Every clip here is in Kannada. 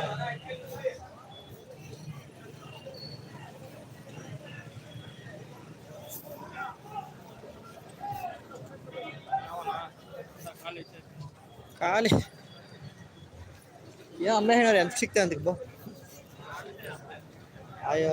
ಅಬ್ಬಾ. ಖಾಲಿ ಏ ಅಮ್ಮ ಹೇಳೋರು ಎಂತ ಸಿಗ್ತೆ ಅಂತ ಬಾ ಅಯ್ಯೋ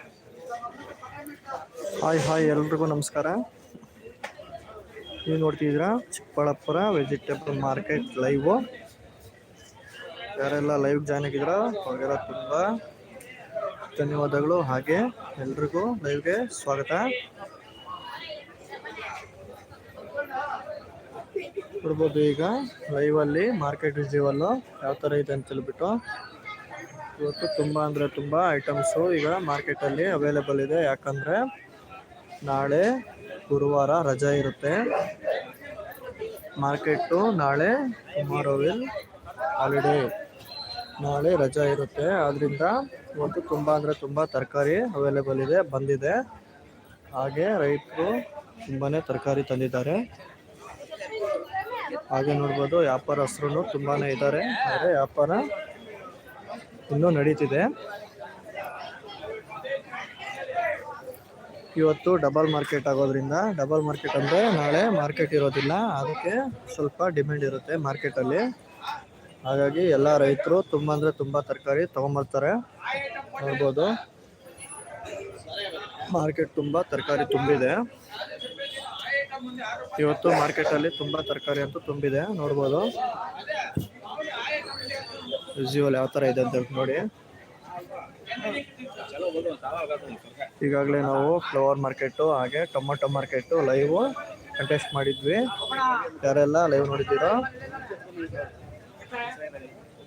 ಹಾಯ್ ಹಾಯ್, ಎಲ್ರಿಗೂ ನಮಸ್ಕಾರ. ನೀವು ನೋಡ್ತಿದ್ದೀರಾ? ಚಿಕ್ಕಬಳ್ಳಾಪುರ ವೆಜಿಟೇಬಲ್ ಮಾರ್ಕೆಟ್ ಲೈವ್ ಯಾರೆಲ್ಲ ಲೈವ್ ಜಾಯ್ನ್ ಆಗಿದ್ದೀರಾ? ಅವ್ರಿಗೆಲ್ಲ ತುಂಬ ಧನ್ಯವಾದಗಳು. ಹಾಗೆ ಎಲ್ರಿಗೂ ಲೈವ್ಗೆ ಸ್ವಾಗತ. ನೋಡ್ಬೋದು ಈಗ ಲೈವಲ್ಲಿ ಮಾರ್ಕೆಟ್ ರಿಸೀವಲ್ಲು ಯಾವ ಥರ ಇದೆ ಅಂತ ಹೇಳ್ಬಿಟ್ಟು. ಇವತ್ತು ತುಂಬ ಅಂದರೆ ತುಂಬ ಐಟಮ್ಸು ಈಗ ಮಾರ್ಕೆಟಲ್ಲಿ ಅವೈಲೇಬಲ್ ಇದೆ. ಯಾಕಂದರೆ ನಾಳೆ ಗುರುವಾರ ರಜೆ ಇರುತ್ತೆ. ಮಾರ್ಕೆಟು ನಾಳೆ ಟುಮಾರೋ ವಿಲ್ ಹಾಲಿಡೇ ನಾಳೆ ರಜೆ ಇರುತ್ತೆ. ಆದ್ದರಿಂದ ಇವತ್ತು ತುಂಬ ಅಂದರೆ ತುಂಬ ತರಕಾರಿ ಅವೈಲೇಬಲ್ ಇದೆ, ಬಂದಿದೆ. ಹಾಗೆ ರೈತರು ತುಂಬಾ ತರಕಾರಿ ತಂದಿದ್ದಾರೆ. ಹಾಗೆ ನೋಡ್ಬೋದು ವ್ಯಾಪಾರಸ್ಥರು ತುಂಬಾನೇ ಇದ್ದಾರೆ. ಆದರೆ ವ್ಯಾಪಾರ ಇನ್ನೂ ನಡೀತಿದೆ. ಇವತ್ತು ಡಬಲ್ ಮಾರ್ಕೆಟ್ ಆಗೋದ್ರಿಂದ ಡಬಲ್ ಮಾರ್ಕೆಟ್ ಅಂದರೆ ನಾಳೆ ಮಾರ್ಕೆಟ್ ಇರೋದಿಲ್ಲ, ಅದಕ್ಕೆ ಸ್ವಲ್ಪ ಡಿಮ್ಯಾಂಡ್ ಇರುತ್ತೆ ಮಾರ್ಕೆಟಲ್ಲಿ ಹಾಗಾಗಿ ಎಲ್ಲ ರೈತರು ತುಂಬ ಅಂದರೆ ತುಂಬ ತರಕಾರಿ ತೊಗೊಂಬರ್ತಾರೆ. ನೋಡ್ಬೋದು. ಮಾರ್ಕೆಟ್ ತುಂಬ ತರಕಾರಿ ತುಂಬಿದೆ. ಇವತ್ತು ಮಾರ್ಕೆಟಲ್ಲಿ ತುಂಬ ತರಕಾರಿ ಅಂತೂ ತುಂಬಿದೆ, ನೋಡ್ಬೋದು. ಯೂಸ್ಯೂವಲ್ ಯಾವ ಥರ ಇದೆ ಅಂತ ನೋಡಿ. ಈಗಾಗಲೇ ನಾವು ಫ್ಲವರ್ ಮಾರ್ಕೆಟು ಹಾಗೆ ಟೊಮೊಟೊ ಮಾರ್ಕೆಟು ಲೈವ್ ಕಂಟೆಸ್ಟ್ ಮಾಡಿದ್ವಿ. ಯಾರೆಲ್ಲ ಲೈವ್ ನೋಡಿದ್ದೀರೋ?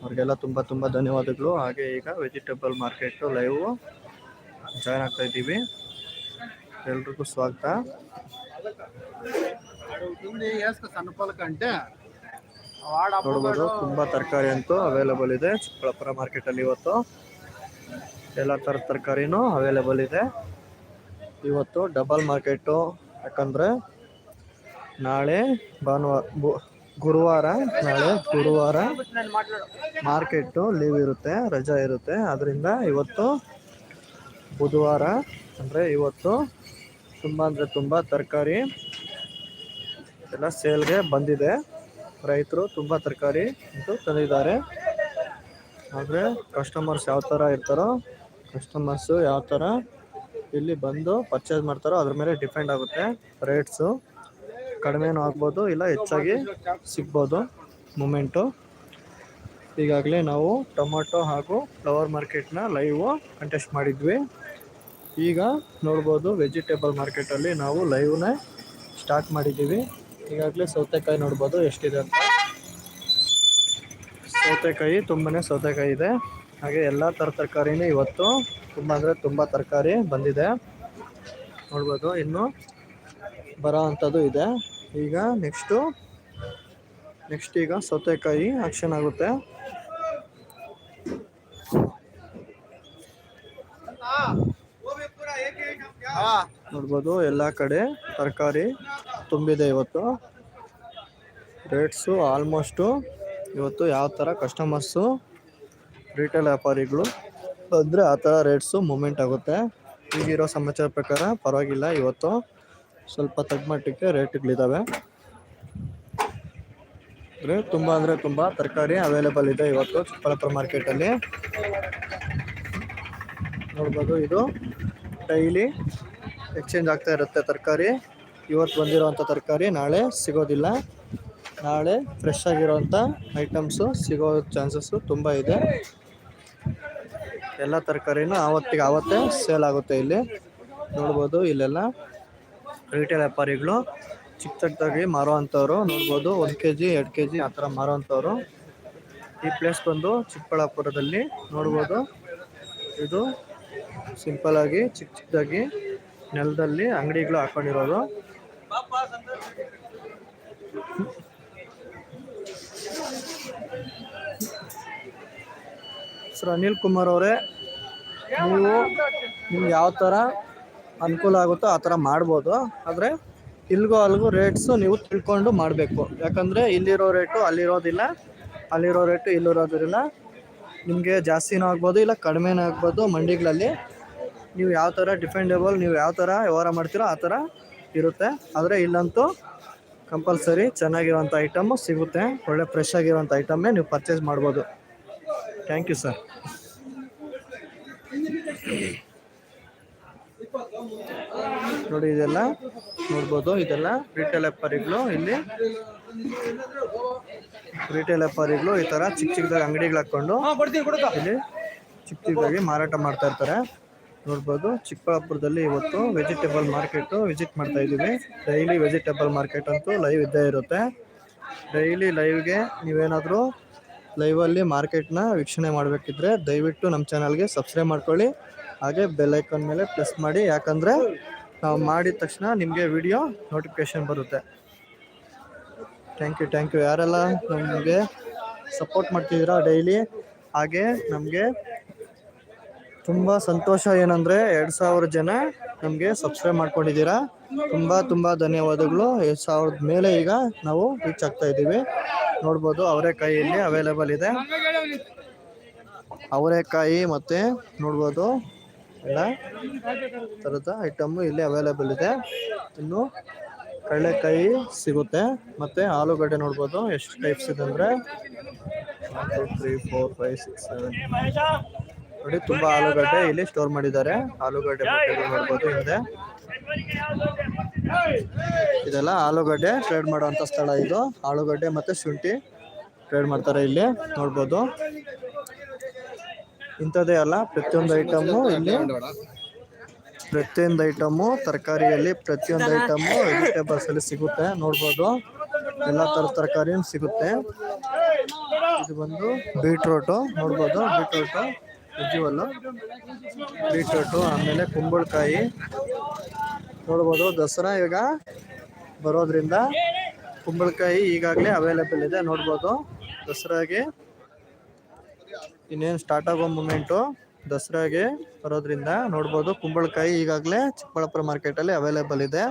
ಅವ್ರಿಗೆಲ್ಲ ತುಂಬ ತುಂಬ ಧನ್ಯವಾದಗಳು. ಹಾಗೆ ಈಗ ವೆಜಿಟೇಬಲ್ ಮಾರ್ಕೆಟು ಲೈವ್ ಜಾಯ್ನ್ ಆಗ್ತಾ ಇದ್ದೀವಿ. ಎಲ್ರಿಗೂ ಸ್ವಾಗತ. ನೋಡ್ಬೋದು, ತುಂಬಾ ತರಕಾರಿ ಅಂತೂ ಅವೈಲೇಬಲ್ ಇದೆ. ಚಿಕ್ಕಬಳ್ಳಾಪುರ ಮಾರ್ಕೆಟ್ ಅಲ್ಲಿ ಇವತ್ತು. ಎಲ್ಲ ತರ ತರಕಾರಿನೂ ಅವೈಲೇಬಲ್ ಇದೆ. ಇವತ್ತು ಡಬಲ್ ಮಾರ್ಕೆಟು ಯಾಕಂದ್ರೆ ನಾಳೆ ಭಾನುವಾರ ಗುರುವಾರ, ನಾಳೆ ಗುರುವಾರ ಮಾರ್ಕೆಟು ಲೀವ್ ಇರುತ್ತೆ, ರಜಾ ಇರುತ್ತೆ. ಅದರಿಂದ ಇವತ್ತು ಬುಧವಾರ, ಅಂದರೆ ಇವತ್ತು ತುಂಬ ಅಂದರೆ ತುಂಬ ತರಕಾರಿ ಎಲ್ಲ ಸೇಲ್ಗೆ ಬಂದಿದೆ. ರೈತರು ತುಂಬ ತರಕಾರಿ ಅಂತ ತಂದಿದ್ದಾರೆ. ಆದರೆ ಕಸ್ಟಮರ್ಸ್ ಯಾವ ಥರ ಇರ್ತಾರೋ ಕಸ್ಟಮರ್ಸು ಯಾವ ಥರ ಇಲ್ಲಿ ಬಂದು ಪರ್ಚೇಸ್ ಮಾಡ್ತಾರೋ ಅದ್ರ ಮೇಲೆ ಡಿಪೆಂಡ್ ಆಗುತ್ತೆ ರೇಟ್ಸು ಕಡಿಮೆನೂ ಆಗ್ಬೋದು, ಇಲ್ಲ ಹೆಚ್ಚಾಗಿ ಸಿಗ್ಬೋದು ಮೂಮೆಂಟು ಈಗಾಗಲೇ ನಾವು ಟೊಮೊಟೊ ಹಾಗೂ ಫ್ಲವರ್ ಮಾರ್ಕೆಟ್ನ ಲೈವು ಕಂಟೆಸ್ಟ್ ಮಾಡಿದ್ವಿ. ಈಗ ನೋಡ್ಬೋದು ವೆಜಿಟೇಬಲ್ ಮಾರ್ಕೆಟಲ್ಲಿ ನಾವು ಲೈವ್ನೇ ಸ್ಟಾರ್ಟ್ ಮಾಡಿದ್ದೀವಿ. ಈಗಾಗಲೇ ಸೌತೆಕಾಯಿ ನೋಡ್ಬೋದು ಎಷ್ಟಿದೆ ಅಂತ. ಸೌತೆಕಾಯಿ ತುಂಬನೇ ಸೌತೆಕಾಯಿ ಇದೆ. ಹಾಗೆ ಎಲ್ಲ ಥರ ತರಕಾರಿನೂ ಇವತ್ತು ತುಂಬ ಅಂದರೆ ತುಂಬ ತರಕಾರಿ ಬಂದಿದೆ. ನೋಡ್ಬೋದು ಇನ್ನು ಬರೋ ಅಂಥದ್ದು ಇದೆ. ಈಗ ನೆಕ್ಸ್ಟು ನೆಕ್ಸ್ಟ್ ಈಗ ಸೌತೆಕಾಯಿ ಆಕ್ಷನ್ ಆಗುತ್ತೆ. ನೋಡ್ಬೋದು ಎಲ್ಲ ಕಡೆ ತರಕಾರಿ. ತುಂಬಿದೆ ಇವತ್ತು. ರೇಟ್ಸು ಆಲ್ಮೋಸ್ಟು ಇವತ್ತು ಯಾವ ಥರ ಕಸ್ಟಮರ್ಸು ರಿಟೇಲ್ ವ್ಯಾಪಾರಿಗಳು ಅಂದರೆ ಆ ಥರ ರೇಟ್ಸು ಮೂಮೆಂಟ್ ಆಗುತ್ತೆ. ಈಗಿರೋ ಸಮಾಚಾರ ಪ್ರಕಾರ ಪರವಾಗಿಲ್ಲ ಇವತ್ತು. ಸ್ವಲ್ಪ ತಗ್ಮಟ್ಟಕ್ಕೆ ರೇಟ್ಗಳಿದ್ದಾವೆ ಅಂದರೆ ತುಂಬ ಅಂದರೆ ತುಂಬ ತರಕಾರಿ ಅವೈಲೇಬಲ್ ಇದೆ ಇವತ್ತು ಚಿಕ್ಕಬಳ್ಳಾಪುರ ಮಾರ್ಕೆಟಲ್ಲಿ ನೋಡ್ಬೋದು ಇದು ಡೈಲಿ ಎಕ್ಸ್ಚೇಂಜ್ ಆಗ್ತಾ ಇರುತ್ತೆ ತರಕಾರಿ. ಇವತ್ತು ಬಂದಿರೋವಂಥ ತರಕಾರಿ ನಾಳೆ ಸಿಗೋದಿಲ್ಲ. ನಾಳೆ ಫ್ರೆಶ್ ಆಗಿರೋವಂಥ ಐಟಮ್ಸು ಸಿಗೋ ಚಾನ್ಸಸ್ಸು ತುಂಬ ಇದೆ. ಎಲ್ಲ ತರಕಾರಿನೂ ಆವತ್ತಿಗೆ ಆವತ್ತೇ ಸೇಲ್ ಆಗುತ್ತೆ ಇಲ್ಲಿ. ನೋಡ್ಬೋದು ಇಲ್ಲೆಲ್ಲ ರಿಟೇಲ್ ವ್ಯಾಪಾರಿಗಳು ಚಿಕ್ಕ ಚಿಕ್ಕದಾಗಿ ಮಾರುವಂಥವ್ರು. ನೋಡ್ಬೋದು ಒಂದು ಕೆ ಜಿ ಎರಡು ಕೆ ಜಿ ಆ ಥರ ಮಾರುವಂಥವ್ರು. ಈ ಪ್ಲೇಸ್ ಬಂದು ಚಿಕ್ಕಬಳ್ಳಾಪುರದಲ್ಲಿ ನೋಡ್ಬೋದು. ಇದು ಸಿಂಪಲ್ ಆಗಿ, ಚಿಕ್ಕ ಚಿಕ್ಕದಾಗಿ ನೆಲದಲ್ಲಿ ಅಂಗಡಿಗಳು ಹಾಕೊಂಡಿರೋದು. ಸರ್ ಅನಿಲ್ ಕುಮಾರ್ ಅವರೇ. ನೀವು ನಿಮ್ಗೆ ಯಾವ ಥರ ಅನುಕೂಲ ಆಗುತ್ತೋ ಆ ಥರ ಮಾಡ್ಬೋದು. ಆದರೆ ಇಲ್ಲಿಗೋ ಅಲ್ಗೋ ರೇಟ್ಸು ನೀವು ತಿಳ್ಕೊಂಡು ಮಾಡಬೇಕು. ಯಾಕಂದರೆ ಇಲ್ಲಿರೋ ರೇಟು ಅಲ್ಲಿರೋದಿಲ್ಲ. ಅಲ್ಲಿರೋ ರೇಟು ಇಲ್ಲಿರೋದಿಲ್ಲ ನಿಮಗೆ ಜಾಸ್ತಿನೂ ಆಗ್ಬೋದು, ಇಲ್ಲ ಕಡಿಮೆನೂ ಆಗ್ಬೋದು ಮಂಡಿಗಳಲ್ಲಿ. ನೀವು ಯಾವ ಥರ ಡಿಫೆಂಡೇಬಲ್ ನೀವು ಯಾವ ಥರ ವ್ಯವಹಾರ ಮಾಡ್ತೀರೋ ಆ ಥರ ಇರುತ್ತೆ. ಆದರೆ ಇಲ್ಲಂತೂ ಕಂಪಲ್ಸರಿ ಚೆನ್ನಾಗಿರೋಂಥ ಐಟಮು ಸಿಗುತ್ತೆ. ಒಳ್ಳೆ ಫ್ರೆಶ್ ಆಗಿರುವಂಥ ಐಟಮ್ಮೇ ನೀವು ಪರ್ಚೇಸ್ ಮಾಡ್ಬೋದು. ಥ್ಯಾಂಕ್ ಯು ಸರ್ ನೋಡಿ ಇದೆಲ್ಲ ನೋಡ್ಬೋದು. ಇದೆಲ್ಲ ರಿಟೇಲ್ ವ್ಯಾಪಾರಿಗಳು ಇಲ್ಲಿ. ರಿಟೇಲ್ ವ್ಯಾಪಾರಿಗಳು ಈ ತರ ಚಿಕ್ಕ ಚಿಕ್ಕದಾಗಿ ಅಂಗಡಿಗಳು ಹಾಕೊಂಡು ಇಲ್ಲಿ ಚಿಕ್ಕ ಚಿಕ್ಕದಾಗಿ ಮಾರಾಟ ಮಾಡ್ತಾ ಇರ್ತಾರೆ. ನೋಡ್ಬೋದು ಚಿಕ್ಕಬಳ್ಳಾಪುರದಲ್ಲಿ ಇವತ್ತು ವೆಜಿಟೇಬಲ್ ಮಾರ್ಕೆಟ್ ವಿಸಿಟ್ ಮಾಡ್ತಾ ಇದ್ದೀವಿ. ಡೈಲಿ ವೆಜಿಟೇಬಲ್ ಮಾರ್ಕೆಟ್ ಅಂತೂ ಲೈವ್ ಇದ್ದೇ ಇರುತ್ತೆ. ಡೈಲಿ ಲೈವ್ಗೆ ನೀವೇನಾದರೂ ಲೈವಲ್ಲಿ ಮಾರ್ಕೆಟ್ನ ವೀಕ್ಷಣೆ ಮಾಡಬೇಕಿದ್ರೆ ದಯವಿಟ್ಟು ನಮ್ಮ ಚಾನಲ್ಗೆ ಸಬ್ಸ್ಕ್ರೈಬ್ ಮಾಡ್ಕೊಳ್ಳಿ. ಹಾಗೆ ಬೆಲ್ ಐಕಾನ್ ಮೇಲೆ ಪ್ರೆಸ್ ಮಾಡಿ. ಯಾಕಂದರೆ ನಾವು ಮಾಡಿದ ತಕ್ಷಣ ನಿಮಗೆ ವಿಡಿಯೋ ನೋಟಿಫಿಕೇಶನ್ ಬರುತ್ತೆ. ಥ್ಯಾಂಕ್ ಯು ಥ್ಯಾಂಕ್ ಯು ಯಾರೆಲ್ಲ ನಮಗೆ ಸಪೋರ್ಟ್ ಮಾಡ್ತಿದ್ದೀರಾ ಡೈಲಿ ಹಾಗೆ ನಮಗೆ ತುಂಬ ಸಂತೋಷ ಏನಂದರೆ ಎರಡು ಸಾವಿರ ಜನ ನಮಗೆ ಸಬ್ಸ್ಕ್ರೈಬ್ ಮಾಡ್ಕೊಂಡಿದ್ದೀರಾ. ತುಂಬ ತುಂಬ ಧನ್ಯವಾದಗಳು. ಎರಡು ಸಾವಿರದ ಮೇಲೆ ಈಗ ನಾವು ರೀಚ್ ಆಗ್ತಾ ಇದ್ದೀವಿ. ನೋಡ್ಬೋದು. ಅವರೆಕಾಯಿ ಇಲ್ಲಿ ಅವೈಲೇಬಲ್ ಇದೆ. ಅವರೆಕಾಯಿ ಮತ್ತೆ ನೋಡ್ಬೋದು. ಎಲ್ಲ ಥರದ ಐಟಮ್ ಇಲ್ಲಿ ಅವೈಲೇಬಲ್ ಇದೆ. ಇನ್ನು ಕಡಲೆಕಾಯಿ ಸಿಗುತ್ತೆ. ಮತ್ತೆ ಆಲೂಗಡ್ಡೆ ನೋಡ್ಬೋದು. ಎಷ್ಟು ಟೈಪ್ಸ್ ಇದೆ ಅಂದರೆ three four five six seven ನೋಡಿ, ತುಂಬಾ ಆಲೂಗಡ್ಡೆ ಇಲ್ಲಿ ಸ್ಟೋರ್ ಮಾಡಿದ್ದಾರೆ. ಆಲೂಗಡ್ಡೆ ನೋಡಬಹುದು ಹಿಂದೆ. ಇದೆಲ್ಲ ಆಲೂಗಡ್ಡೆ ಟ್ರೇಡ್ ಮಾಡುವಂತ ಸ್ಥಳ ಇದು. ಆಲೂಗಡ್ಡೆ ಮತ್ತೆ ಶುಂಠಿ ಟ್ರೇಡ್ ಮಾಡ್ತಾರೆ ಇಲ್ಲಿ. ನೋಡ್ಬೋದು. ಇಂಥದ್ದೇ ಅಲ್ಲ, ಪ್ರತಿಯೊಂದು ಐಟಮು ಇಲ್ಲಿ. ಪ್ರತಿಯೊಂದು ಐಟಮು ತರಕಾರಿಯಲ್ಲಿ ಪ್ರತಿಯೊಂದು ಐಟಮು ವೆಜಿಟೇಬಲ್ಸ್ ಅಲ್ಲಿ ಸಿಗುತ್ತೆ. ನೋಡ್ಬೋದು. ಎಲ್ಲ ತರ ತರಕಾರಿಯೂ ಸಿಗುತ್ತೆ. ಇದು ಬಂದು ಬೀಟ್ರೋಟು ನೋಡ್ಬೋದು. ಬೀಟ್ರೋಟು ಉಜ್ಜುವಲ್ಲು ಬೀಟ್ರೋಟು ಆಮೇಲೆ ಕುಂಬಳಕಾಯಿ. ನೋಡ್ಬೋದು ದಸರಾ ಈಗ ಬರೋದ್ರಿಂದ ಕುಂಬಳಕಾಯಿ ಈಗಾಗಲೇ ಅವೈಲೇಬಲ್ ಇದೆ, ನೋಡ್ಬೋದು. ದಸರಾಗೆ ಇನ್ನೇನು ಸ್ಟಾರ್ಟ್ ಆಗೋ ಮೂಮೆಂಟು ದಸರಾಗೆ ಬರೋದ್ರಿಂದ ನೋಡ್ಬೋದು. ಕುಂಬಳಕಾಯಿ ಈಗಾಗಲೇ ಚಿಕ್ಕಬಳ್ಳಾಪುರ ಮಾರ್ಕೆಟಲ್ಲಿ ಅವೈಲೇಬಲ್ ಇದೆ,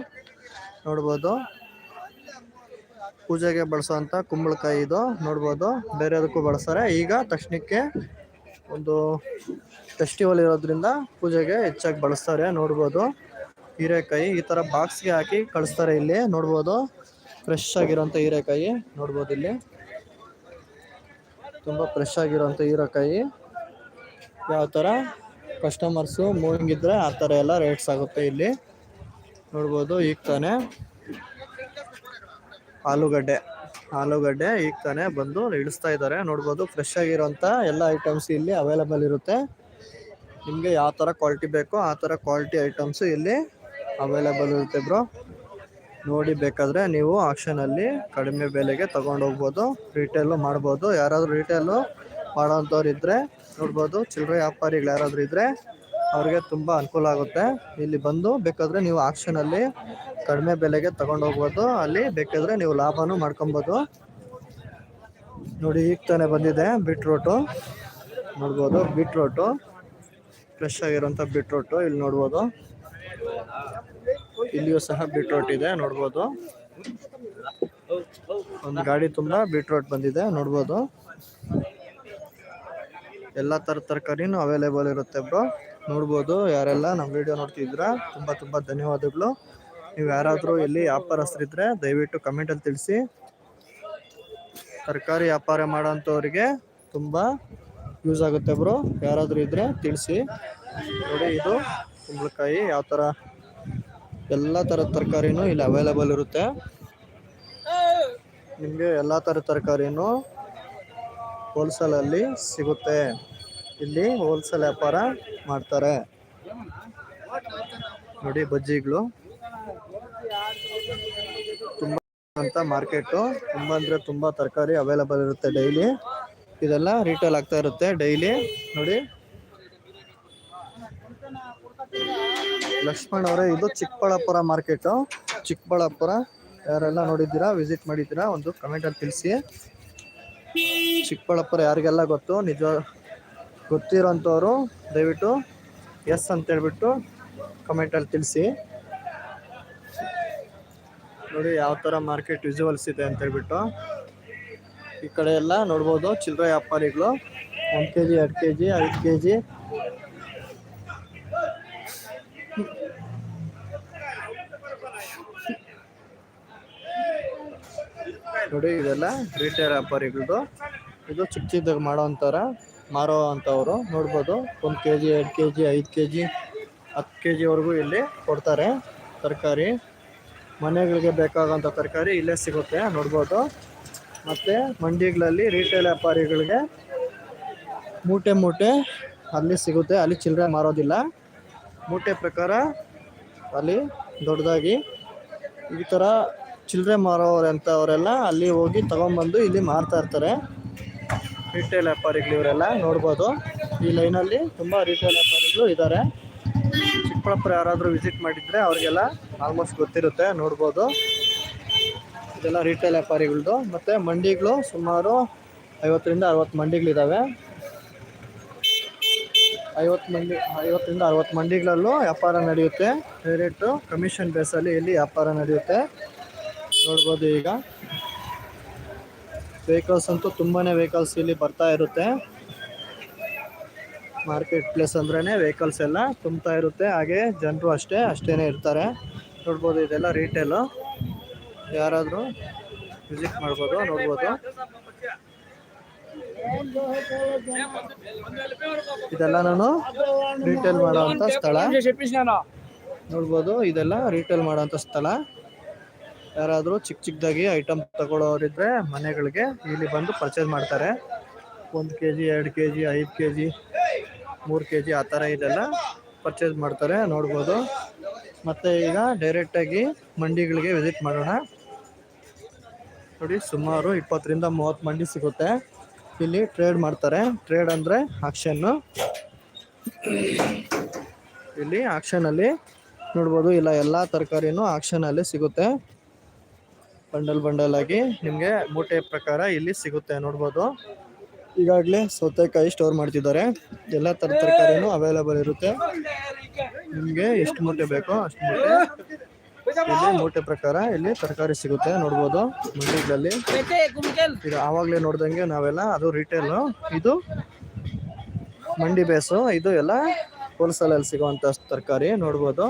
ನೋಡ್ಬೋದು. ಪೂಜೆಗೆ ಬಳಸೋವಂಥ ಕುಂಬಳಕಾಯಿ ಇದು, ನೋಡ್ಬೋದು. ಬೇರೆದಕ್ಕೂ ಬಳಸ್ತಾರೆ. ಈಗ ತಕ್ಷಣಕ್ಕೆ ಒಂದು ಫೆಸ್ಟಿವಲ್ ಇರೋದ್ರಿಂದ ಪೂಜೆಗೆ ಹೆಚ್ಚಾಗಿ ಬಳಸ್ತಾರೆ, ನೋಡ್ಬೋದು. ಹೀರೆಕಾಯಿ ಈ ಥರ ಬಾಕ್ಸ್ಗೆ ಹಾಕಿ ಕಳಿಸ್ತಾರೆ ಇಲ್ಲಿ. ನೋಡ್ಬೋದು. ಫ್ರೆಶ್ ಆಗಿರೋಂಥ ಹೀರೆಕಾಯಿ. ನೋಡ್ಬೋದು ಇಲ್ಲಿ. ತುಂಬ ಫ್ರೆಶ್ ಆಗಿರೋಂಥ ಹೀರೆಕಾಯಿ. ಯಾವ ಥರ ಕಸ್ಟಮರ್ಸು ಮೂವಿಂಗ್ ಇದ್ದರೆ ಆ ಥರ ಎಲ್ಲ ರೇಟ್ಸ್ ಆಗುತ್ತೆ ಇಲ್ಲಿ. ನೋಡ್ಬೋದು, ಈಗ ತಾನೇ ಆಲೂಗಡ್ಡೆ. ಆಲೂಗಡ್ಡೆ ಈಗ ತಾನೇ ಬಂದು ಇಳಿಸ್ತಾ ಇದ್ದಾರೆ. ನೋಡ್ಬೋದು ಫ್ರೆಶ್ ಆಗಿರೋಂಥ ಎಲ್ಲ ಐಟಮ್ಸ್ ಇಲ್ಲಿ ಅವೈಲಬಲ್ ಇರುತ್ತೆ. ನಿಮಗೆ ಯಾವ ಥರ ಕ್ವಾಲಿಟಿ ಬೇಕೋ ಆ ಥರ ಕ್ವಾಲಿಟಿ ಐಟಮ್ಸು ಇಲ್ಲಿ ಅವೈಲೇಬಲ್ ಇರುತ್ತೆ ಬ್ರೋ ನೋಡಿ ಬೇಕಾದರೆ ನೀವು ಆಕ್ಷನಲ್ಲಿ ಕಡಿಮೆ ಬೆಲೆಗೆ ತಗೊಂಡು ಹೋಗ್ಬೋದು ರೀಟೇಲು ಮಾಡ್ಬೋದು. ಯಾರಾದರೂ ರಿಟೇಲು ಮಾಡೋಂಥವ್ರು ಇದ್ದರೆ ನೋಡ್ಬೋದು. ಚಿಲ್ಲರೆ ವ್ಯಾಪಾರಿಗಳು ಯಾರಾದರೂ ಇದ್ದರೆ ಅವ್ರಿಗೆ ತುಂಬ ಅನುಕೂಲ ಆಗುತ್ತೆ. ಇಲ್ಲಿ ಬಂದು ಬೇಕಾದರೆ ನೀವು ಆಕ್ಷನಲ್ಲಿ ಕಡಿಮೆ ಬೆಲೆಗೆ ತಗೊಂಡು ಹೋಗ್ಬೋದು. ಅಲ್ಲಿ ಬೇಕಾದರೆ ನೀವು ಲಾಭನೂ ಮಾಡ್ಕೊಬೋದು. ನೋಡಿ ಈಗ ತಾನೇ ಬಂದಿದೆ ಬೀಟ್ರೋಟು ನೋಡ್ಬೋದು ಬೀಟ್ರೋಟು ಫ್ರೆಶ್ ಆಗಿರೋಂಥ ಬೀಟ್ರೋಟು ಇಲ್ಲಿ ನೋಡ್ಬೋದು. ಇಲ್ಲಿಯೂ ಸಹ ಬೀಟ್ರೋಟ್ ಇದೆ, ನೋಡ್ಬೋದು. ಒಂದು ಗಾಡಿ ತುಂಬಾ ಬೀಟ್ರೋಟ್ ಬಂದಿದೆ, ನೋಡ್ಬೋದು. ಎಲ್ಲ ತರ ತರಕಾರಿನೂ ಅವೈಲೇಬಲ್ ಇರುತ್ತೆ ಬ್ರೋ ನೋಡ್ಬೋದು, ಯಾರೆಲ್ಲ ನಮ್ಮ ವಿಡಿಯೋ ನೋಡ್ತಿದ್ರ ತುಂಬಾ ತುಂಬಾ ಧನ್ಯವಾದಗಳು. ನೀವು ಯಾರಾದರೂ ಎಲ್ಲಿ ವ್ಯಾಪಾರಸ್ಥರಿದ್ರೆ ದಯವಿಟ್ಟು ಕಮೆಂಟಲ್ಲಿ ತಿಳಿಸಿ. ತರಕಾರಿ ವ್ಯಾಪಾರ ಮಾಡೋಂಥವ್ರಿಗೆ ತುಂಬ ಯೂಸ್ ಆಗುತ್ತೆ ಬ್ರೋ ಯಾರಾದರೂ ಇದ್ರೆ ತಿಳಿಸಿ. ನೋಡಿ, ಇದು ಕುಂಬಳಕಾಯಿ, ಯಾವ ಥರ ಎಲ್ಲ ತರದ ತರಕಾರಿನೂ ಇಲ್ಲಿ ಅವೈಲೇಬಲ್ ಇರುತ್ತೆ. ನಿಮಗೆ ಎಲ್ಲ ಥರದ ತರಕಾರಿನೂ ಹೋಲ್ಸೇಲಲ್ಲಿ ಸಿಗುತ್ತೆ. ಇಲ್ಲಿ ಹೋಲ್ಸೇಲ್ ವ್ಯಾಪಾರ ಮಾಡ್ತಾರೆ. ನೋಡಿ ಬಜ್ಜಿಗಳು. ತುಂಬ ಅಂತ ಮಾರ್ಕೆಟು ತುಂಬ ಅಂದರೆ ತುಂಬ ತರಕಾರಿ ಅವೈಲೇಬಲ್ ಇರುತ್ತೆ ಡೈಲಿ ಇದೆಲ್ಲ ರಿಟೇಲ್ ಆಗ್ತಾ ಇರುತ್ತೆ ಡೈಲಿ ನೋಡಿ. ಲಕ್ಷ್ಮಣ್ ಅವರೇ, ಇದು ಚಿಕ್ಕಬಳ್ಳಾಪುರ ಮಾರ್ಕೆಟ್. ಚಿಕ್ಕಬಳ್ಳಾಪುರ, ಯಾರೆಲ್ಲ ನೋಡಿದ್ದೀರಾ ವಿಸಿಟ್ ಮಾಡಿದ್ದೀರಾ, ಒಂದು ಕಮೆಂಟಲ್ಲಿ ತಿಳಿಸಿ. ಚಿಕ್ಕಬಳ್ಳಾಪುರ ಯಾರಿಗೆಲ್ಲ ಗೊತ್ತು, ನಿಜ ಗೊತ್ತಿರೋಂಥವ್ರು, ದಯವಿಟ್ಟು ಎಸ್ ಅಂತ ಹೇಳ್ಬಿಟ್ಟು ಕಮೆಂಟಲ್ಲಿ ತಿಳಿಸಿ. ನೋಡಿ, ಯಾವ ಥರ ಮಾರ್ಕೆಟ್ ವಿಜುವಲ್ಸ್ ಇದೆ ಅಂತ ಹೇಳ್ಬಿಟ್ಟು. ಈ ಕಡೆ ಎಲ್ಲ ನೋಡ್ಬೋದು, ಚಿಲ್ಲರೆ ವ್ಯಾಪಾರಿಗಳು, ಒಂದು ಕೆ ಜಿ ಎರಡು ಕೆ ಜಿ ಐದು ಕೆ ಜಿ ನೋಡಿ, ಇದೆಲ್ಲ ರಿಟೇಲ್ ವ್ಯಾಪಾರಿಗಳದು ಇದು ಚಿಕ್ಕ ಚಿಕ್ಕದಾಗ ಮಾಡೋ ಅಂತಾರ ಮಾರೋ ಅಂತವ್ರು ನೋಡ್ಬೋದು, ಒಂದು ಕೆ ಜಿ ಎರಡು ಕೆ ಜಿ ಐದು ಕೆ ಜಿ ಹತ್ತು ಕೆ ಜಿವರೆಗೂ ಇಲ್ಲಿ ಕೊಡ್ತಾರೆ ತರಕಾರಿ. ಮನೆಗಳಿಗೆ ಬೇಕಾಗೋಂಥ ತರಕಾರಿ ಇಲ್ಲೇ ಸಿಗುತ್ತೆ, ನೋಡ್ಬೋದು. ಮತ್ತು ಮಂಡಿಗಳಲ್ಲಿ ರಿಟೇಲ್ ವ್ಯಾಪಾರಿಗಳಿಗೆ ಮೂಟೆ ಮೂಟೆ ಅಲ್ಲಿ ಸಿಗುತ್ತೆ. ಅಲ್ಲಿ ಚಿಲ್ಲರೆ ಮಾರೋದಿಲ್ಲ. ಮೂಟೆ ಪ್ರಕಾರ ಅಲ್ಲಿ ದೊಡ್ಡದಾಗಿ ಈ ಥರ ಚಿಲ್ಲರೆ ಮಾರೋರು ಅಂಥವರೆಲ್ಲ ಅಲ್ಲಿ ಹೋಗಿ ತಗೊಂಬಂದು ಇಲ್ಲಿ ಮಾರ್ತಾ ಇರ್ತಾರೆ. ರಿಟೇಲ್ ವ್ಯಾಪಾರಿಗಳು ಇವರೆಲ್ಲ ನೋಡ್ಬೋದು. ಈ ಲೈನಲ್ಲಿ ತುಂಬ ರಿಟೇಲ್ ವ್ಯಾಪಾರಿಗಳು ಇದ್ದಾರೆ. ಚಿಕ್ಕಬಳ್ಳಾಪುರ ಯಾರಾದರೂ ವಿಸಿಟ್ ಮಾಡಿದರೆ ಅವ್ರಿಗೆಲ್ಲ ಆಲ್ಮೋಸ್ಟ್ ಗೊತ್ತಿರುತ್ತೆ, ನೋಡ್ಬೋದು. ಇದೆಲ್ಲ ರಿಟೇಲ್ ವ್ಯಾಪಾರಿಗಳದ್ದು ಮತ್ತು ಮಂಡಿಗಳು ಸುಮಾರು ಐವತ್ತರಿಂದ ಅರವತ್ತು ಮಂಡಿಗಳಿದ್ದಾವೆ ಐವತ್ತು ಮಂದಿ, ಐವತ್ತರಿಂದ ಅರವತ್ತು ಮಂಡಿಗಳಲ್ಲೂ ವ್ಯಾಪಾರ ನಡೆಯುತ್ತೆ. ಡೈರೆಕ್ಟು ಕಮಿಷನ್ ಬೇಸಲ್ಲಿ ಇಲ್ಲಿ ವ್ಯಾಪಾರ ನಡೆಯುತ್ತೆ. ನೋಡ್ಬೋದು ಈಗ. ವೆಹಿಕಲ್ಸ್ ಅಂತೂ ತುಂಬಾ ವೆಹಿಕಲ್ಸ್ ಇಲ್ಲಿ ಬರ್ತಾ ಇರುತ್ತೆ. ಮಾರ್ಕೆಟ್ ಪ್ಲೇಸ್ ಅಂದ್ರೇ ವೆಹಿಕಲ್ಸ್ ಎಲ್ಲ ತುಂಬ್ತಾ ಇರುತ್ತೆ. ಹಾಗೆ ಜನರು ಅಷ್ಟೇ, ಅಷ್ಟೇನೆ ಇರ್ತಾರೆ. ನೋಡ್ಬೋದು ಇದೆಲ್ಲ ರೀಟೇಲು ಯಾರಾದರೂ ವಿಸಿಟ್ ಮಾಡ್ಬೋದು, ನೋಡ್ಬೋದು. ಇದೆಲ್ಲ ನಾನು ರೀಟೇಲ್ ಮಾಡುವಂತ ಸ್ಥಳ. ನೋಡ್ಬೋದು, ಇದೆಲ್ಲ ರೀಟೇಲ್ ಮಾಡುವಂತ ಸ್ಥಳ. ಯಾರಾದರೂ ಚಿಕ್ಕ ಚಿಕ್ಕದಾಗಿ ಐಟಮ್ ತಗೊಳ್ಳೋರಿದ್ರೆ ಮನೆಗಳಿಗೆ ಇಲ್ಲಿ ಬಂದು ಪರ್ಚೇಸ್ ಮಾಡ್ತಾರೆ. ಒಂದು ಕೆ ಜಿ ಎರಡು ಕೆ ಜಿ ಐದು ಕೆ ಜಿ ಮೂರು ಕೆ ಜಿ ಆ ಥರ ಇದೆಲ್ಲ ಪರ್ಚೇಸ್ ಮಾಡ್ತಾರೆ, ನೋಡ್ಬೋದು. ಮತ್ತೆ ಈಗ ಡೈರೆಕ್ಟಾಗಿ ಮಂಡಿಗಳಿಗೆ ವಿಸಿಟ್ ಮಾಡೋಣ. ನೋಡಿ, ಸುಮಾರು ಇಪ್ಪತ್ತರಿಂದ ಮೂವತ್ತು ಮಂಡಿ ಸಿಗುತ್ತೆ. ಇಲ್ಲಿ ಟ್ರೇಡ್ ಮಾಡ್ತಾರೆ. ಟ್ರೇಡ್ ಅಂದರೆ ಆಕ್ಷನ್ನು ಇಲ್ಲಿ ಆಕ್ಷನಲ್ಲಿ ನೋಡ್ಬೋದು, ಇಲ್ಲ ಎಲ್ಲ ತರಕಾರಿನೂ ಆಕ್ಷನಲ್ಲಿ ಸಿಗುತ್ತೆ. ಬಂಡಲ್ ಬಂಡಲ್ ಆಗಿ ನಿಮಗೆ ಮೂಟೆ ಪ್ರಕಾರ ಇಲ್ಲಿ ಸಿಗುತ್ತೆ ನೋಡ್ಬೋದು. ಈಗಾಗಲೇ ಸೌತೆಕಾಯಿ ಸ್ಟೋರ್ ಮಾಡ್ತಿದ್ದಾರೆ. ಎಲ್ಲ ತರ ತರಕಾರಿನೂ ಅವೈಲೇಬಲ್ ಇರುತ್ತೆ. ನಿಮಗೆ ಎಷ್ಟು ಮೂಟೆ ಬೇಕೋ ಅಷ್ಟು ಮೂಟೆ ಇಲ್ಲಿ ಮೂಟೆ ಪ್ರಕಾರ ಇಲ್ಲಿ ತರಕಾರಿ ಸಿಗುತ್ತೆ ನೋಡ್ಬೋದು. ಮಂಡಿಗಳಲ್ಲಿ ಇದು ಆವಾಗಲೇ ನೋಡ್ದಂಗೆ ನಾವೆಲ್ಲ ಅದು ರಿಟೇಲ್ ಇದು ಮಂಡಿ ಬೇಸು. ಇದು ಎಲ್ಲ ಹೋಲ್ಸೇಲಲ್ಲಿ ಸಿಗುವಂಥ ತರಕಾರಿ ನೋಡ್ಬೋದು.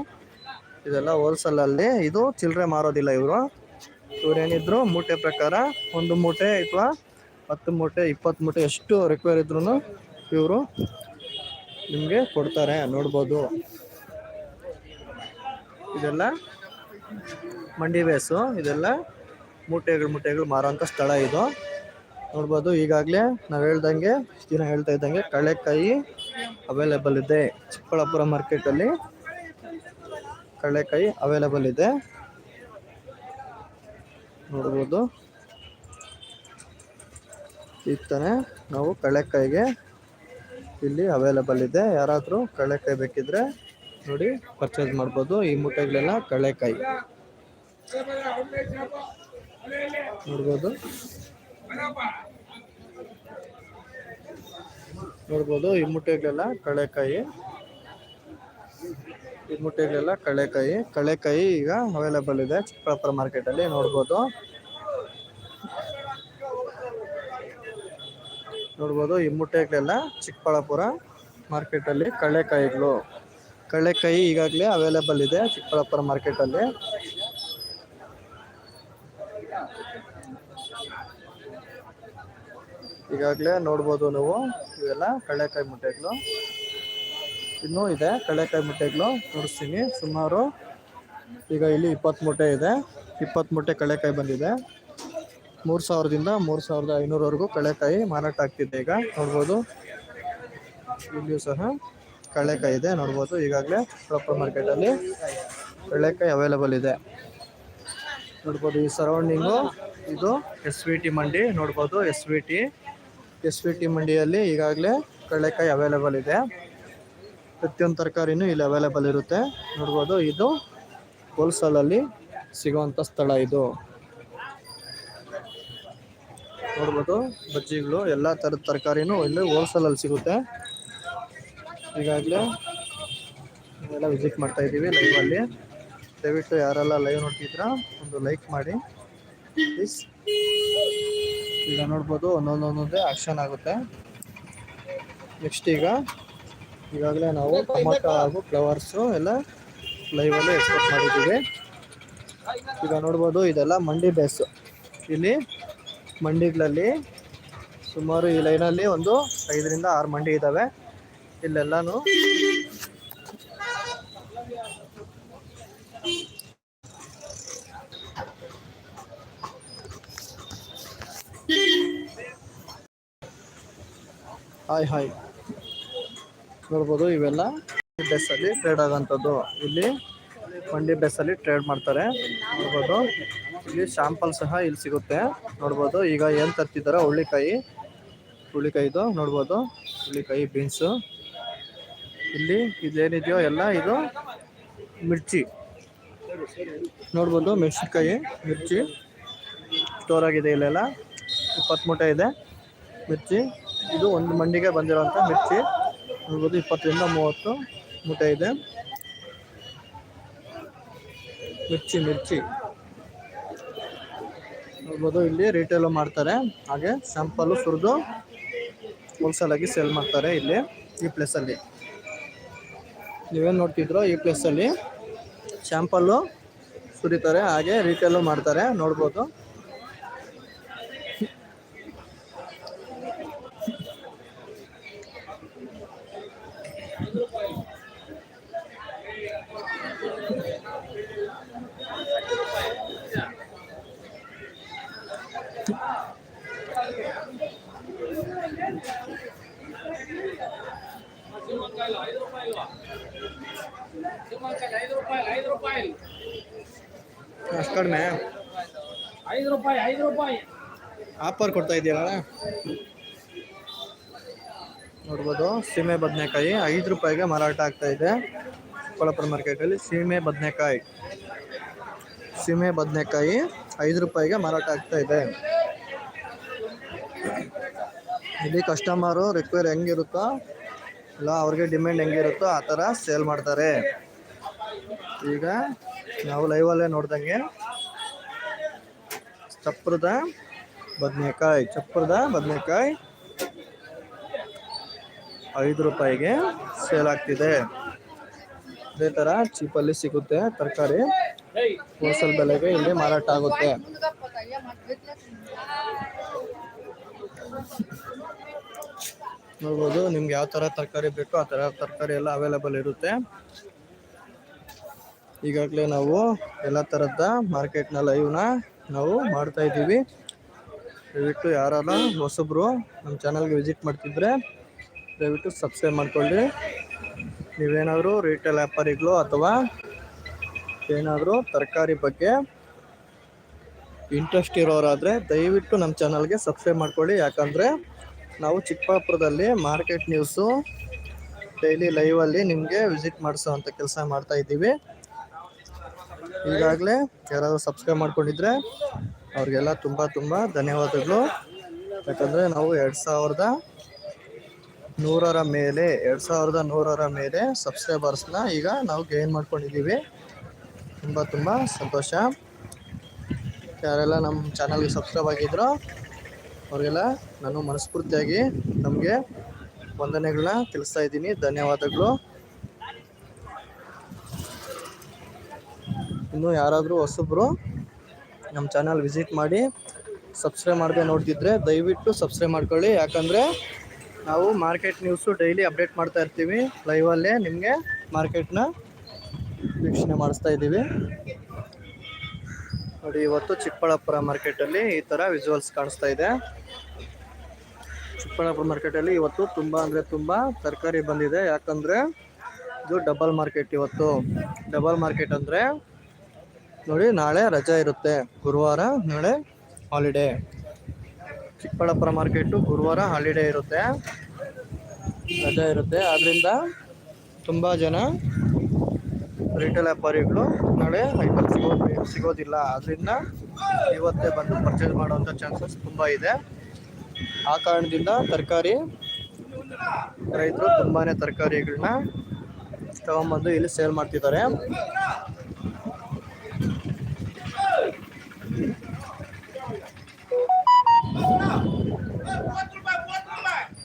ಇದೆಲ್ಲ ಹೋಲ್ಸೇಲಲ್ಲಿ ಇದು ಚಿಲ್ಲರೆ ಮಾರೋದಿಲ್ಲ ಇವರು. ಇವ್ರೇನಿದ್ರು ಮೂಟೆ ಪ್ರಕಾರ ಒಂದು ಮೂಟೆ ಅಥವಾ ಹತ್ತು ಮೂಟೆ ಇಪ್ಪತ್ತು ಮೂಟೆ ಎಷ್ಟು ರಿಕ್ವೈರ್ ಇದ್ರೂ ಇವರು ನಿಮಗೆ ಕೊಡ್ತಾರೆ ನೋಡ್ಬೋದು. ಇದೆಲ್ಲ ಮಂಡಿ ಬೇಸು, ಇದೆಲ್ಲ ಮೂಟೆಗಳು ಮೂಟೆಗಳು ಮಾರೋಂಥ ಸ್ಥಳ ಇದು. ನೋಡ್ಬೋದು, ಈಗಾಗಲೇ ನಾವು ಹೇಳ್ದಂಗೆ ದಿನ ಹೇಳ್ತಾ ಇದ್ದಂಗೆ ಕಡಲೆಕಾಯಿ ಅವೈಲೇಬಲ್ ಇದೆ. ಚಿಕ್ಕಬಳ್ಳಾಪುರ ಮಾರ್ಕೆಟಲ್ಲಿ ಕಡಲೆಕಾಯಿ ಅವೈಲೇಬಲ್ ಇದೆ. ನೋಡ್ಬೋದು. ಈ ತಾನೇ ನಾವು ಕಡಲೆಕಾಯಿಗೆ ಇಲ್ಲಿ ಅವೈಲೇಬಲ್ ಇದೆ. ಯಾರಾದರೂ ಕಡಲೆಕಾಯಿ ಬೇಕಿದ್ರೆ ನೋಡಿ ಪರ್ಚೇಸ್ ಮಾಡ್ಬೋದು. ಈ ಮೂಟೆಗಳೆಲ್ಲ ಕಳೆಕಾಯಿ. ನೋಡ್ಬೋದು. ನೋಡ್ಬೋದು, ಈ ಮೂಟೆಗಳೆಲ್ಲ ಕಳೆಕಾಯಿ. ಈ ಮೂಟೆಗಳೆಲ್ಲ ಕಡಲೆಕಾಯಿ ಕಡಲೆಕಾಯಿ ಈಗ ಅವೈಲೇಬಲ್ ಇದೆ ಚಿಕ್ಕಬಳ್ಳಾಪುರ ಮಾರ್ಕೆಟಲ್ಲಿ ನೋಡ್ಬೋದು. ನೋಡ್ಬೋದು, ಈ ಮೂಟೆಗಳೆಲ್ಲ ಚಿಕ್ಕಬಳ್ಳಾಪುರ ಮಾರ್ಕೆಟಲ್ಲಿ ಕಳ್ಳೆಕಾಯಿಗಳು ಕಳ್ಳೆಕಾಯಿ ಈಗಾಗಲೇ ಅವೈಲೇಬಲ್ ಇದೆ ಚಿಕ್ಕಬಳ್ಳಾಪುರ ಮಾರ್ಕೆಟಲ್ಲಿ ಈಗಾಗಲೇ ನೋಡ್ಬೋದು ನೀವು, ಇವೆಲ್ಲ ಕಳ್ಳೆಕಾಯಿ ಮುಟ್ಟೆಗಳು. ಇನ್ನೂ ಇದೆ ಕಡಲೆಕಾಯಿ ಮುಟ್ಟೆಗಳು, ತೋರಿಸ್ತೀನಿ ಸುಮಾರು. ಈಗ ಇಲ್ಲಿ ಇಪ್ಪತ್ತು ಮೂಟೆ ಇದೆ, ಇಪ್ಪತ್ತು ಮೂಟೆ ಕಳ್ಳೆಕಾಯಿ ಬಂದಿದೆ. ಮೂರು ಸಾವಿರದಿಂದ ಮೂರು ಸಾವಿರದ ಐನೂರವರೆಗೂ ಕಳೆಕಾಯಿ ಮಾರಾಟ ಆಗ್ತಿದೆ ಈಗ, ನೋಡ್ಬೋದು. ಇಲ್ಲಿಯೂ ಸಹ. ಕಳ್ಳೆಕಾಯಿ ಇದೆ, ನೋಡ್ಬೋದು. ಈಗಾಗಲೇ ಪ್ರಾಪರ್ ಮಾರ್ಕೆಟಲ್ಲಿ ಕಡಲೆಕಾಯಿ ಅವೈಲೇಬಲ್ ಇದೆ. ನೋಡ್ಬೋದು ಈ ಸರೌಂಡಿಂಗು ಇದು ಎಸ್ ವಿ ಟಿ ಮಂಡಿ, ನೋಡ್ಬೋದು S V T S V T ಮಂಡಿಯಲ್ಲಿ ಈಗಾಗಲೇ ಕಡಲೆಕಾಯಿ ಅವೈಲೇಬಲ್ ಇದೆ. ಪ್ರತಿಯೊಂದು ತರಕಾರಿನೂ ಇಲ್ಲಿ ಅವೈಲೇಬಲ್ ಇರುತ್ತೆ. ನೋಡ್ಬೋದು ಇದು ಹೋಲ್ಸೇಲಲ್ಲಿ ಸಿಗುವಂಥ ಸ್ಥಳ ಇದು. ನೋಡ್ಬೋದು ಬಜ್ಜಿಗಳು, ಎಲ್ಲ ಥರದ ತರಕಾರಿನೂ ಇಲ್ಲಿ ಹೋಲ್ಸೇಲಲ್ಲಿ ಸಿಗುತ್ತೆ. ಈಗಾಗಲೇ ಎಲ್ಲ ವಿಸಿಟ್ ಮಾಡ್ತಾ ಇದ್ದೀವಿ ಲೈವಲ್ಲಿ ದಯವಿಟ್ಟು ಯಾರೆಲ್ಲ ಲೈವ್ ನೋಡ್ತಿದ್ರ ಒಂದು ಲೈಕ್ ಮಾಡಿ. ಪ್ಲೀಸ್ ಈಗ ನೋಡ್ಬೋದು ಒಂದೊಂದೊಂದೊಂದೇ ಆಕ್ಷನ್ ಆಗುತ್ತೆ. ನೆಕ್ಸ್ಟ್ ಈಗ, ಈಗಾಗಲೇ ನಾವು ಟೊಮೊಟೊ ಹಾಗೂ ಫ್ಲವರ್ಸು ಎಲ್ಲ ಲೈವಲ್ಲಿ ಎಕ್ಸ್ಪೋರ್ಟ್ ಮಾಡಿದ್ದೀವಿ. ಈಗ ನೋಡ್ಬೋದು ಇದೆಲ್ಲ ಮಂಡಿ ಬೇಸು ಇಲ್ಲಿ ಮಂಡಿಗಳಲ್ಲಿ ಸುಮಾರು ಈ ಲೈನಲ್ಲಿ ಒಂದು ಐದರಿಂದ ಆರು ಮಂಡಿ ಇದ್ದಾವೆ ಇಲ್ಲೆಲ್ಲಾನು ಹಾಯ್ ಹಾಯ್. ನೋಡ್ಬೋದು, ಇವೆಲ್ಲ ಬೆಸ್ಸಲ್ಲಿ ಟ್ರೇಡ್ ಆಗೋಂಥದ್ದು. ಇಲ್ಲಿ ಮಂಡಿ ಬೆಸ್ಸಲ್ಲಿ ಟ್ರೇಡ್ ಮಾಡ್ತಾರೆ. ನೋಡ್ಬೋದು, ಇಲ್ಲಿ ಶಾಂಪಲ್ ಸಹ ಇಲ್ಲಿ ಸಿಗುತ್ತೆ. ನೋಡ್ಬೋದು, ಈಗ ಏನು ತರ್ತಿದ್ದಾರೆ ಹುಳಿಕಾಯಿ ಹುಳ್ಳಿಕಾಯಿದು ನೋಡ್ಬೋದು. ಹುಳಿಕಾಯಿ ಬೀನ್ಸು. ಇಲ್ಲಿ ಇದೇನಿದೆಯೋ ಎಲ್ಲ ಇದು ಮಿರ್ಚಿ. ನೋಡ್ಬೋದು ಮೆಣಸಿನ್ಕಾಯಿ, ಮಿರ್ಚಿ. ಸ್ಟೋರ್ ಆಗಿದೆ ಇಲ್ಲೆಲ್ಲ. ಇಪ್ಪತ್ತು ಮೂಟೆ ಇದೆ. ಮಿರ್ಚಿ. ಇದು ಒಂದು ಮಂಡಿಗೆ ಬಂದಿರೋಂಥ ಮಿರ್ಚಿ. ನೋಡ್ಬೋದು ಇಪ್ಪತ್ತರಿಂದ ಮೂವತ್ತು ಮೂಟೆ ಇದೆ. ಮಿರ್ಚಿ ಮಿರ್ಚಿ. ನೋಡ್ಬೋದು ಇಲ್ಲಿ ರಿಟೇಲು ಮಾಡ್ತಾರೆ. ಹಾಗೆ ಸ್ಯಾಂಪಲ್ಲು ಸುರಿದು ಹೋಲ್ಸೇಲ್ ಆಗಿ ಸೇಲ್ ಮಾಡ್ತಾರೆ ಇಲ್ಲಿ ಈ ಪ್ಲೇಸಲ್ಲಿ ನೀವೇನು ನೋಡ್ತಿದ್ರು ಈ ಪ್ಲೇಸಲ್ಲಿ ಶ್ಯಾಂಪಲ್ಲು ಸುರಿತಾರೆ ಹಾಗೆ ರೀಟೇಲು ಮಾಡ್ತಾರೆ ನೋಡ್ಬೋದು. ಆಫರ್ ಕೊಡ್ತಾ ಇದೆಯಲ್ಲ ನೋಡ್ಬೋದು, ಸೀಮೆ ಬದನೆಕಾಯಿ ಐದು ರೂಪಾಯಿಗೆ ಮಾರಾಟ ಆಗ್ತಾ ಇದೆ. ಕೊಳಪುರ ಮಾರ್ಕೆಟಲ್ಲಿ ಸೀಮೆ ಬದನೆಕಾಯಿ. ಸೀಮೆ ಬದನೆಕಾಯಿ ಐದು ರೂಪಾಯಿಗೆ ಮಾರಾಟ ಆಗ್ತಾ ಇದೆ. ಇಲ್ಲಿ ಕಸ್ಟಮರು ರಿಕ್ವೈರ್ ಹೆಂಗಿರುತ್ತೋ, ಇಲ್ಲ ಅವ್ರಿಗೆ ಡಿಮ್ಯಾಂಡ್ ಹೆಂಗಿರುತ್ತೋ ಆ ಥರ ಸೇಲ್ ಮಾಡ್ತಾರೆ. ಈಗ ನಾವು ಲೈವಲ್ಲೇ ನೋಡ್ದಂಗೆ, ಚಪ್ರದ ಬದನೆಕಾಯಿ, ಚಪ್ಪರದ ಬದನೆಕಾಯಿ. ಐದು ರೂಪಾಯಿಗೆ ಸೇಲ್ ಆಗ್ತಿದೆ. ಇದೇ ಥರ ಚೀಪಲ್ಲಿ ಸಿಗುತ್ತೆ ತರಕಾರಿ. ಹೋಲ್ಸೇಲ್ ಬೆಲೆಗೆ ಇಲ್ಲಿ ಮಾರಾಟ ಆಗುತ್ತೆ. ನೋಡ್ಬೋದು ನಿಮ್ಗೆ ಯಾವ ಥರ ತರಕಾರಿ ಬೇಕೋ ಆ ಥರ ತರಕಾರಿ ಎಲ್ಲ ಅವೈಲೇಬಲ್ ಇರುತ್ತೆ. ಈಗಾಗಲೇ ನಾವು ಎಲ್ಲ ಥರದ ಮಾರ್ಕೆಟ್ನ ಲೈವ್ನ ನಾವು ಮಾಡ್ತಾ ಇದ್ದೀವಿ. ದಯವಿಟ್ಟು ಯಾರಲ್ಲ ಹೊಸಬ್ರು ನಮ್ಮ ಚಾನಲ್ಗೆ ವಿಸಿಟ್ ಮಾಡ್ತಿದ್ರೆ ದಯವಿಟ್ಟು ಸಬ್ಸ್ಕ್ರೈಬ್ ಮಾಡ್ಕೊಳ್ಳಿ. ನೀವೇನಾದರೂ ರಿಟೇಲ್ ವ್ಯಾಪಾರಿಗಳು ಅಥವಾ ಏನಾದರೂ ತರಕಾರಿ ಬಗ್ಗೆ ಇಂಟ್ರೆಸ್ಟ್ ಇರೋರಾದರೆ ದಯವಿಟ್ಟು ನಮ್ಮ ಚಾನಲ್ಗೆ ಸಬ್ಸ್ಕ್ರೈಬ್ ಮಾಡ್ಕೊಳ್ಳಿ. ಯಾಕಂದರೆ ನಾವು ಚಿಕ್ಕಬಳ್ಳಾಪುರದಲ್ಲಿ ಮಾರ್ಕೆಟ್ ನ್ಯೂಸು ಡೈಲಿ ಲೈವಲ್ಲಿ ನಿಮಗೆ ವಿಸಿಟ್ ಮಾಡಿಸೋ ಅಂಥ ಕೆಲಸ ಮಾಡ್ತಾಯಿದ್ದೀವಿ ಈಗಾಗಲೇ ಯಾರಾದರೂ ಸಬ್ಸ್ಕ್ರೈಬ್ ಮಾಡ್ಕೊಂಡಿದ್ರೆ ಅವ್ರಿಗೆಲ್ಲ ತುಂಬ ತುಂಬ ಧನ್ಯವಾದಗಳು. ಯಾಕಂದರೆ ನಾವು ಎರಡು ಸಾವಿರದ ನೂರರ ಮೇಲೆ, ಎರಡು ಸಾವಿರದ ನೂರರ ಮೇಲೆ ಸಬ್ಸ್ಕ್ರೈಬರ್ಸ್ನ ಈಗ ನಾವು ಗೇನ್ ಮಾಡ್ಕೊಂಡಿದ್ದೀವಿ. ತುಂಬ ತುಂಬ ಸಂತೋಷ. ಯಾರೆಲ್ಲ ನಮ್ಮ ಚಾನಲ್ಗೆ ಸಬ್ಸ್ಕ್ರೈಬ್ ಆಗಿದ್ರೋ, ಅವ್ರಿಗೆಲ್ಲ ನಾನು ಮನಸ್ಫೂರ್ತಿಯಾಗಿ ನಮಗೆ ವಂದನೆಗಳನ್ನ ತಿಳಿಸ್ತಾ ಇದ್ದೀನಿ. ಧನ್ಯವಾದಗಳು. ಇನ್ನು ಯಾರಾದರೂ ಹೊಸಬ್ರು ನಮ್ಮ ಚಾನಲ್ ವಿಸಿಟ್ ಮಾಡಿ ಸಬ್ಸ್ಕ್ರೈಬ್ ಮಾಡದೆ ನೋಡ್ತಿದ್ರೆ ದಯವಿಟ್ಟು ಸಬ್ಸ್ಕ್ರೈಬ್ ಮಾಡ್ಕೊಳ್ಳಿ. ಯಾಕಂದರೆ ನಾವು ಮಾರ್ಕೆಟ್ ನ್ಯೂಸು ಡೈಲಿ ಅಪ್ಡೇಟ್ ಮಾಡ್ತಾ ಇರ್ತೀವಿ. ಲೈವಲ್ಲೇ ನಿಮಗೆ ಮಾರ್ಕೆಟ್ನ ವೀಕ್ಷಣೆ ಮಾಡಿಸ್ತಾ ಇದ್ದೀವಿ. ನೋಡಿ, ಇವತ್ತು ಚಿಕ್ಕಬಳ್ಳಾಪುರ ಮಾರ್ಕೆಟಲ್ಲಿ ಈ ಥರ ವಿಜುವಲ್ಸ್ ಕಾಣಿಸ್ತಾ ಇದೆ. ಚಿಕ್ಕಬಳ್ಳಾಪುರ ಮಾರ್ಕೆಟಲ್ಲಿ ಇವತ್ತು ತುಂಬ ಅಂದರೆ ತುಂಬ ತರಕಾರಿ ಬಂದಿದೆ. ಯಾಕಂದರೆ ಇದು ಡಬಲ್ ಮಾರ್ಕೆಟ್ ಇವತ್ತು. ಡಬಲ್ ಮಾರ್ಕೆಟ್ ಅಂದರೆ ನೋಡಿ, ನಾಳೆ ರಜೆ ಇರುತ್ತೆ. ಗುರುವಾರ, ನಾಳೆ ಹಾಲಿಡೇ ಚಿಕ್ಕಬಳ್ಳಾಪುರ ಮಾರ್ಕೆಟು ಗುರುವಾರ ಹಾಲಿಡೇ ಇರುತ್ತೆ. ರಜೆ ಇರುತ್ತೆ. ಆದ್ದರಿಂದ ತುಂಬ ಜನ ರಿಟೇಲ್ ವ್ಯಾಪಾರಿಗಳು ನಾಳೆ ಐಟಮ್ ಸಿಗೋ ಸಿಗೋದಿಲ್ಲ. ಅದರಿಂದ ಇವತ್ತೇ ಬಂದು ಪರ್ಚೇಸ್ ಮಾಡುವಂಥ ಚಾನ್ಸಸ್ ತುಂಬ ಇದೆ. ಆ ಕಾರಣದಿಂದ ತರಕಾರಿ ರೈತರು ತುಂಬಾ ತರಕಾರಿಗಳನ್ನ ತಗೊಂಬಂದು ಇಲ್ಲಿ ಸೇಲ್ ಮಾಡ್ತಿದ್ದಾರೆ.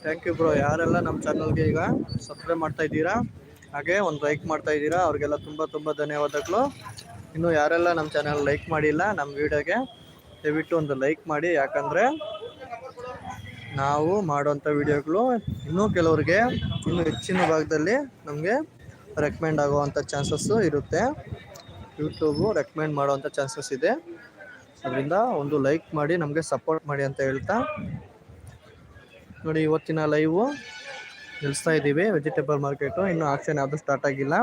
ಥ್ಯಾಂಕ್ ಯು ಬ್ರೋ ಯಾರೆಲ್ಲ ನಮ್ಮ ಚಾನಲ್ಗೆ ಈಗ ಸಬ್ಸ್ಕ್ರೈಬ್ ಮಾಡ್ತಾ ಇದ್ದೀರಾ, ಹಾಗೆ ಒಂದು ಲೈಕ್ ಮಾಡ್ತಾ ಇದ್ದೀರಾ, ಅವ್ರಿಗೆಲ್ಲ ತುಂಬ ತುಂಬ ಧನ್ಯವಾದಗಳು. ಇನ್ನು ಯಾರೆಲ್ಲ ನಮ್ಮ ಚಾನಲ್ ಲೈಕ್ ಮಾಡಿಲ್ಲ, ನಮ್ಮ ವಿಡಿಯೋಗೆ ದಯವಿಟ್ಟು ಒಂದು ಲೈಕ್ ಮಾಡಿ. ಯಾಕಂದರೆ ನಾವು ಮಾಡುವಂಥ ವಿಡಿಯೋಗಳು ಇನ್ನೂ ಕೆಲವರಿಗೆ ಇನ್ನೂ ಹೆಚ್ಚಿನ ಭಾಗದಲ್ಲಿ ನಮಗೆ ರೆಕಮೆಂಡ್ ಆಗುವಂಥ ಚಾನ್ಸಸ್ಸು ಇರುತ್ತೆ. ಯೂಟ್ಯೂಬು ರೆಕಮೆಂಡ್ ಮಾಡುವಂಥ ಚಾನ್ಸಸ್ ಇದೆ. ಅದರಿಂದ ಒಂದು ಲೈಕ್ ಮಾಡಿ, ನಮಗೆ ಸಪೋರ್ಟ್ ಮಾಡಿ ಅಂತ ಹೇಳ್ತಾ ನೋಡಿ, ಇವತ್ತಿನ ಲೈವು ನಿಲ್ಲಿಸ್ತಾ ಇದ್ದೀವಿ. ವೆಜಿಟೇಬಲ್ ಮಾರ್ಕೆಟು ಇನ್ನೂ ಆಕ್ಷನ್ ಯಾವುದೂ ಸ್ಟಾರ್ಟ್ ಆಗಿಲ್ಲ.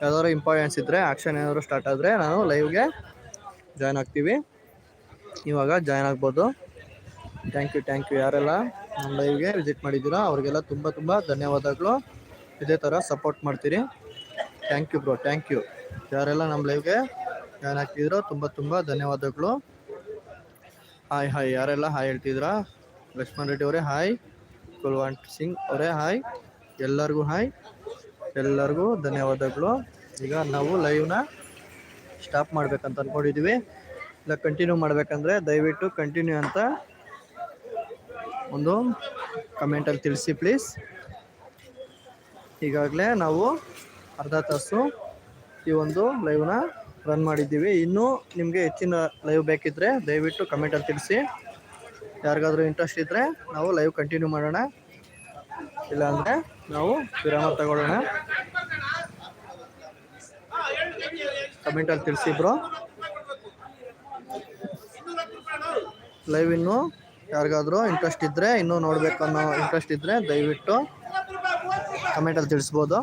ಯಾವ್ದಾದ್ರು ಇಂಪಾರ್ಟೆನ್ಸ್ ಇದ್ದರೆ ಆಕ್ಷನ್ ಏನಾದರೂ ಸ್ಟಾರ್ಟ್ ಆದರೆ ನಾವು ಲೈವ್ಗೆ ಜಾಯ್ನ್ ಆಗ್ತೀವಿ. ಇವಾಗ ಜಾಯ್ನ್ ಆಗ್ಬೋದು. ಥ್ಯಾಂಕ್ ಯು ಥ್ಯಾಂಕ್ ಯು ಯಾರೆಲ್ಲ ನಮ್ಮ ಲೈವ್ಗೆ ವಿಸಿಟ್ ಮಾಡಿದ್ದೀರೋ, ಅವ್ರಿಗೆಲ್ಲ ತುಂಬ ತುಂಬ ಧನ್ಯವಾದಗಳು. ಇದೇ ಥರ ಸಪೋರ್ಟ್ ಮಾಡ್ತೀರಿ. Thank you bro thank you ಯಾರೆಲ್ಲ ನಮ್ಮ ಲೈವ್ಗೆ ಜಾಯ್ನ್ ಆಗ್ತಿದ್ರೋ ತುಂಬ ತುಂಬ ಧನ್ಯವಾದಗಳು. ಹಾಯ್ ಹಾಯ್ ಯಾರೆಲ್ಲ ಹಾಯ್ ಹೇಳ್ತಿದ್ದೀರಾ? ಲಕ್ಷ್ಮಣ್ ರೆಡ್ಡಿ ಅವರೇ, ಹಾಯ್. ಕುಲ್ವಂತ್ ಸಿಂಗ್ ಅವರೇ, ಹಾಯ್. ಎಲ್ಲರಿಗೂ ಹಾಯ್. ಎಲ್ಲರಿಗೂ ಧನ್ಯವಾದಗಳು. ಈಗ ನಾವು ಲೈವ್ನ ಸ್ಟಾಪ್ ಮಾಡ್ಬೇಕಂತ ಅಂದ್ಕೊಂಡಿದ್ದೀವಿ ಇಲ್ಲ ಕಂಟಿನ್ಯೂ ಮಾಡಬೇಕಂದ್ರೆ ದಯವಿಟ್ಟು ಕಂಟಿನ್ಯೂ ಅಂತ ಒಂದು ಕಮೆಂಟಲ್ಲಿ ತಿಳಿಸಿ ಪ್ಲೀಸ್ ಈಗಾಗಲೇ ನಾವು ಅರ್ಧ ತಾಸು ಈ ಒಂದು ಲೈವ್ನ ರನ್ ಮಾಡಿದ್ದೀವಿ. ಇನ್ನೂ ನಿಮಗೆ ಹೆಚ್ಚಿನ ಲೈವ್ ಬೇಕಿದ್ದರೆ ದಯವಿಟ್ಟು ಕಮೆಂಟಲ್ಲಿ ತಿಳಿಸಿ. ಯಾರಿಗಾದ್ರೂ ಇಂಟ್ರೆಸ್ಟ್ ಇದ್ದರೆ ನಾವು ಲೈವ್ ಕಂಟಿನ್ಯೂ ಮಾಡೋಣ. ಇಲ್ಲಾಂದರೆ ನಾವು ವಿರಾಮ ತಗೊಳ್ಳೋಣ. ಕಮೆಂಟಲ್ಲಿ ತಿಳಿಸಿ ಬ್ರೋ ಲೈವ್ ಇನ್ನು ಯಾರಿಗಾದ್ರೂ ಇಂಟ್ರೆಸ್ಟ್ ಇದ್ದರೆ ಇನ್ನೂ ನೋಡಬೇಕು ಅನ್ನೋ ಇಂಟ್ರೆಸ್ಟ್ ಇದ್ದರೆ ದಯವಿಟ್ಟು ಕಮೆಂಟಲ್ಲಿ ತಿಳಿಸ್ಬೋದು.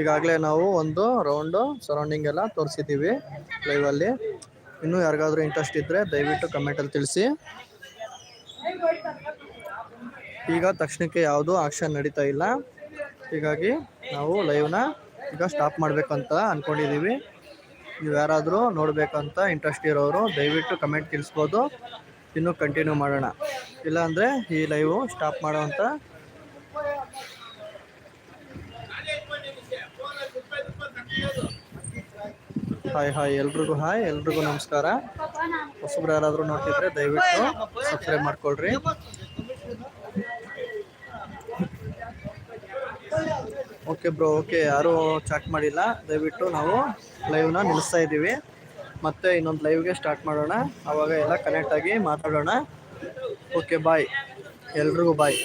ಈಗಾಗಲೇ ನಾವು ಒಂದು ರೌಂಡು ಸರೌಂಡಿಂಗ್ ಎಲ್ಲ ತೋರಿಸಿದ್ದೀವಿ ಲೈವಲ್ಲಿ ಇನ್ನೂ ಯಾರಿಗಾದ್ರೂ ಇಂಟ್ರೆಸ್ಟ್ ಇದ್ದರೆ ದಯವಿಟ್ಟು ಕಮೆಂಟಲ್ಲಿ ತಿಳಿಸಿ. ಈಗ ತಕ್ಷಣಕ್ಕೆ ಯಾವುದು ಆಕ್ಷನ್ ನಡೀತಾ ಇಲ್ಲ. ಹೀಗಾಗಿ ನಾವು ಲೈವ್ನ ಈಗ ಸ್ಟಾಪ್ ಮಾಡಬೇಕಂತ ಅಂದ್ಕೊಂಡಿದ್ದೀವಿ ನೀವು ಯಾರಾದರೂ ನೋಡಬೇಕಂತ ಇಂಟ್ರೆಸ್ಟ್ ಇರೋರು ದಯವಿಟ್ಟು ಕಮೆಂಟ್ ತಿಳಿಸ್ಬೋದು. ಇನ್ನೂ ಕಂಟಿನ್ಯೂ ಮಾಡೋಣ. ಇಲ್ಲಾಂದರೆ ಈ ಲೈವು ಸ್ಟಾಪ್ ಮಾಡೋವಂಥ ಹಾಯ್ ಹಾಯ್ ಎಲ್ರಿಗೂ ಹಾಯ್ ಎಲ್ರಿಗೂ ನಮಸ್ಕಾರ. ಹೊಸಬ್ರು ಯಾರಾದರೂ ನೋಡ್ತಿದ್ರೆ ದಯವಿಟ್ಟು ಸಬ್ಸ್ಕ್ರೈಬ್ ಮಾಡ್ಕೊಳ್ರಿ. ಓಕೆ ಬ್ರೋ ಓಕೆ ಯಾರೂ ಚಾಟ್ ಮಾಡಿಲ್ಲ. ದಯವಿಟ್ಟು ನಾವು ಲೈವ್ನ ನಿಲ್ಲಿಸ್ತಾ ಇದ್ದೀವಿ. ಮತ್ತೆ ಇನ್ನೊಂದು ಲೈವ್ಗೆ ಸ್ಟಾರ್ಟ್ ಮಾಡೋಣ. ಆವಾಗ ಎಲ್ಲ ಕನೆಕ್ಟ್ ಆಗಿ ಮಾತಾಡೋಣ. ಓಕೆ ಬಾಯ್ ಎಲ್ರಿಗೂ ಬಾಯ್